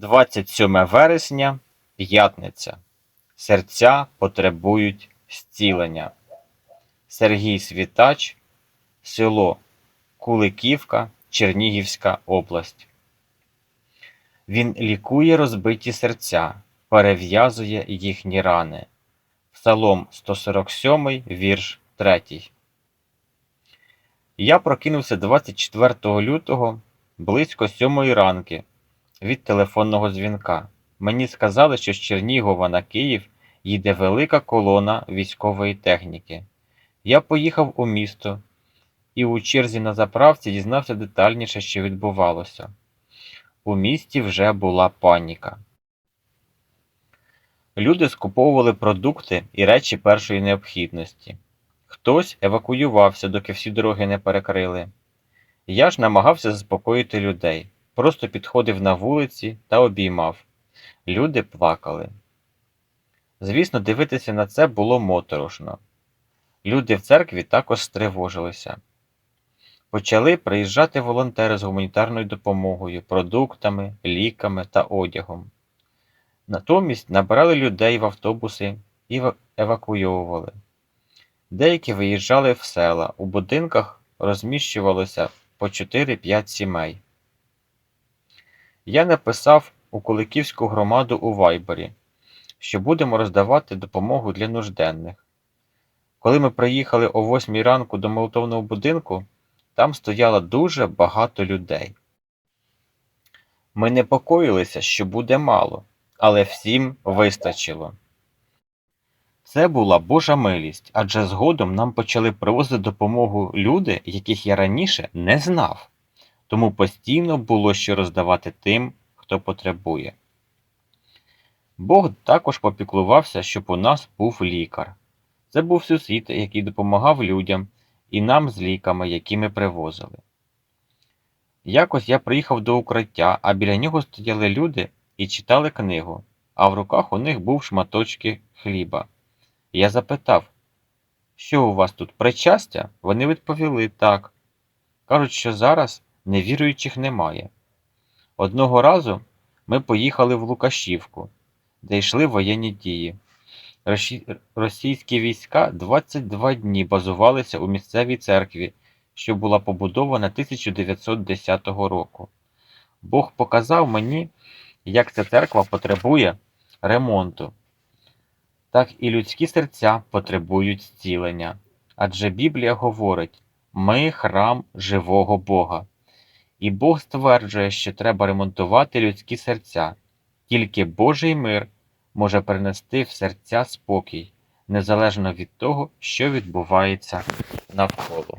27 вересня, п'ятниця. Серця потребують зцілення. Сергій Світач, село Куликівка, Чернігівська область. Він лікує розбиті серця, перев'язує їхні рани. Псалом 147, вірш 3. Я прокинувся 24 лютого близько 7 ранки від телефонного дзвінка. Мені сказали, що з Чернігова на Київ їде велика колона військової техніки. Я поїхав у місто і у черзі на заправці дізнався детальніше, що відбувалося. У місті вже була паніка. Люди скуповували продукти і речі першої необхідності. Хтось евакуювався, доки всі дороги не перекрили. Я ж намагався заспокоїти людей, просто підходив на вулиці та обіймав. Люди плакали. Звісно, дивитися на це було моторошно. Люди в церкві також стривожилися. Почали приїжджати волонтери з гуманітарною допомогою, продуктами, ліками та одягом. Натомість набирали людей в автобуси і ва- евакуйовували. Деякі виїжджали в села, у будинках розміщувалося по 4-5 сімей. Я написав у Куликівську громаду у Вайбері, що будемо роздавати допомогу для нужденних. Коли ми приїхали о 8 ранку до молитовного будинку, там стояло дуже багато людей. Ми непокоїлися, що буде мало, але всім вистачило. Це була Божа милість, адже згодом нам почали привозити допомогу люди, яких я раніше не знав, тому постійно було що роздавати тим, хто потребує. Бог також попіклувався, щоб у нас був лікар. Це був сусід, який допомагав людям і нам з ліками, які ми привозили. Якось я приїхав до укриття, а біля нього стояли люди і читали книгу, а в руках у них був шматочки хліба. Я запитав, що у вас тут причастя? Вони відповіли так. Кажуть, що зараз невіруючих немає. Одного разу ми поїхали в Лукашівку, де йшли воєнні дії. Російські війська 22 дні базувалися у місцевій церкві, що була побудована 1910 року. Бог показав мені, як ця церква потребує ремонту. Так і людські серця потребують зцілення. Адже Біблія говорить: ми храм живого Бога. І Бог стверджує, що треба ремонтувати людські серця. Тільки Божий мир може принести в серця спокій, незалежно від того, що відбувається навколо.